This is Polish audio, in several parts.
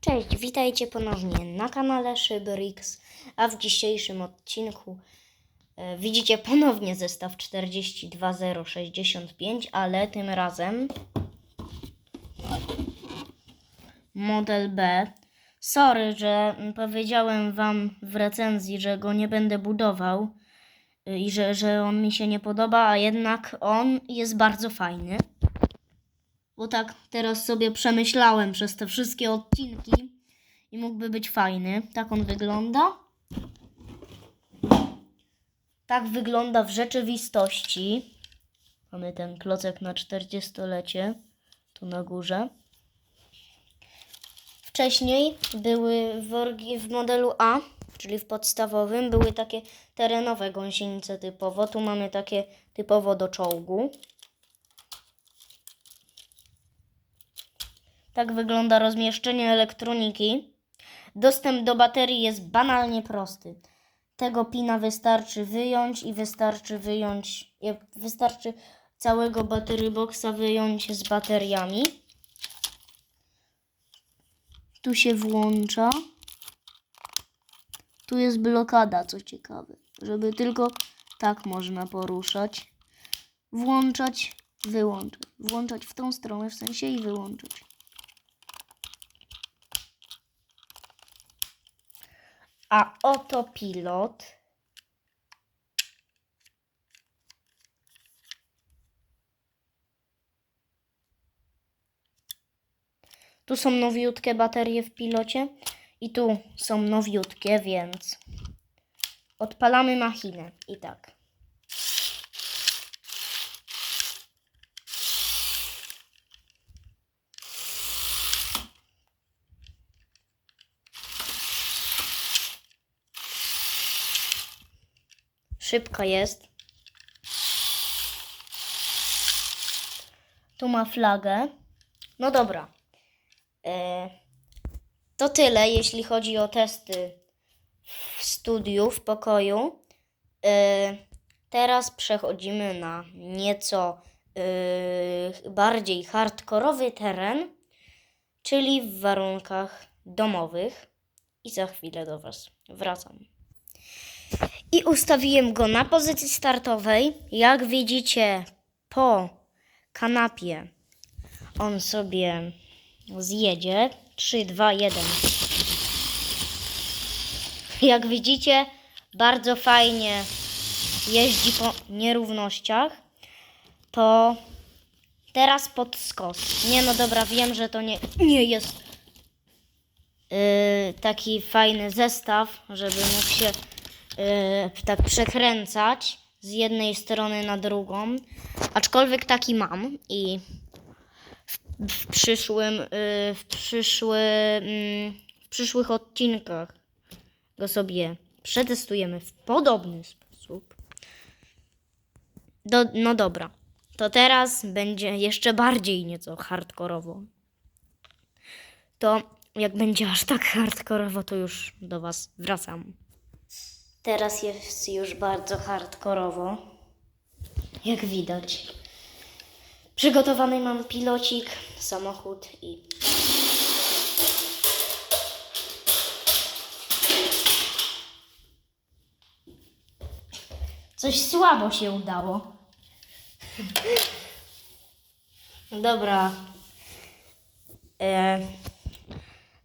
Cześć, witajcie ponownie na kanale Szybrix, a w dzisiejszym odcinku e, widzicie ponownie zestaw 42065, ale tym razem model B. Sorry, że powiedziałem wam w recenzji, że go nie będę budował y, i że, że on mi się nie podoba, a jednak on jest bardzo fajny. Bo tak teraz sobie przemyślałem przez te wszystkie odcinki i mógłby być fajny. Tak on wygląda. Tak wygląda w rzeczywistości. Mamy ten klocek na 40-lecie tu na górze. Wcześniej były w, w modelu A, czyli w podstawowym, były takie terenowe gąsienice typowo. Tu mamy takie typowo do czołgu. Tak wygląda rozmieszczenie elektroniki. Dostęp do baterii jest banalnie prosty. Tego pina wystarczy wyjąć i wystarczy wyjąć, wystarczy całego battery boxa wyjąć z bateriami. Tu się włącza. Tu jest blokada, co ciekawe, żeby tylko tak można poruszać. Włączać, wyłączać. Włączać w tą stronę w sensie i wyłączać. A oto pilot. Tu są nowiutkie baterie w pilocie i tu są nowiutkie, więc odpalamy machinę. I tak. Szybka jest. Tu ma flagę. No dobra. E, to tyle, jeśli chodzi o testy w studiu, w pokoju. E, teraz przechodzimy na nieco e, bardziej hardkorowy teren, czyli w warunkach domowych. I za chwilę do Was wracam. I ustawiłem go na pozycji startowej. Jak widzicie, po kanapie on sobie zjedzie. 3, 2, 1. Jak widzicie, bardzo fajnie jeździ po nierównościach. To teraz pod skos. Nie no dobra, wiem, że to nie, nie jest yy, taki fajny zestaw, żeby mógł się yy, tak przekręcać z jednej strony na drugą. Aczkolwiek taki mam i w przyszłym, y, w przyszły, mm, w przyszłych odcinkach go sobie przetestujemy w podobny sposób. Do, no dobra, to teraz będzie jeszcze bardziej nieco hardkorowo. To jak będzie aż tak hardkorowo, to już do Was wracam. Teraz jest już bardzo hardkorowo, jak widać. Przygotowany mam pilocik, samochód i. Coś słabo się udało. Dobra. E,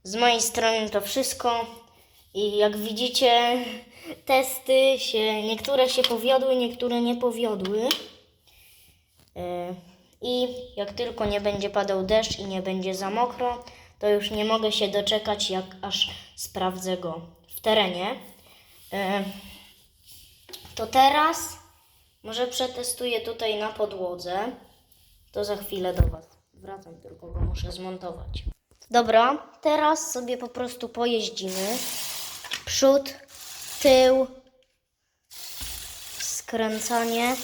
z mojej strony to wszystko. I jak widzicie, testy się, niektóre się powiodły, niektóre nie powiodły. E, I jak tylko nie będzie padał deszcz i nie będzie za mokro, to już nie mogę się doczekać, jak aż sprawdzę go w terenie. E, To teraz może przetestuję tutaj na podłodze. To za chwilę do Was wracam, tylko go muszę zmontować. Dobra, teraz sobie po prostu pojeździmy. Przód, tył, skręcanie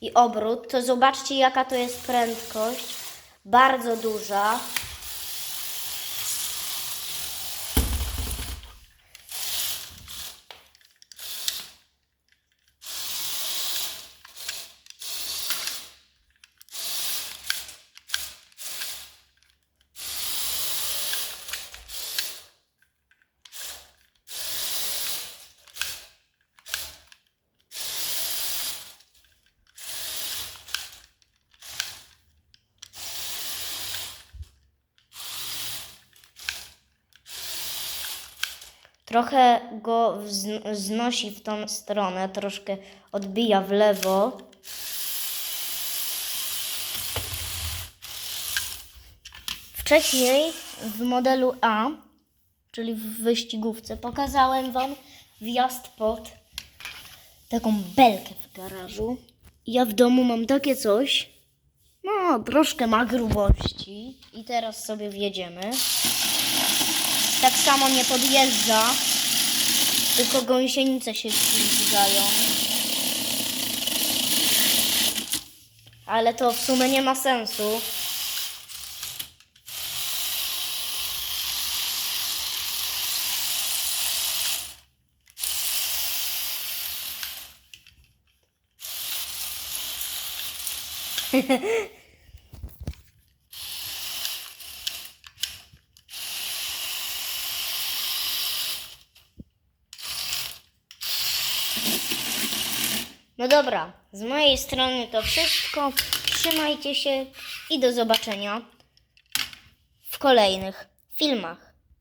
i obrót, to zobaczcie jaka to jest prędkość. Bardzo duża. Trochę go wzn- znosi w tą stronę, troszkę odbija w lewo. Wcześniej w modelu A, czyli w wyścigówce, pokazałem Wam wjazd pod taką belkę w garażu. Ja w domu mam takie coś. No, troszkę ma grubości. I teraz sobie wjedziemy. Tak samo nie podjeżdża, tylko gąsienice się ślizgają. Ale to w sumie nie ma sensu. No dobra, z mojej strony to wszystko. Trzymajcie się i do zobaczenia w kolejnych filmach.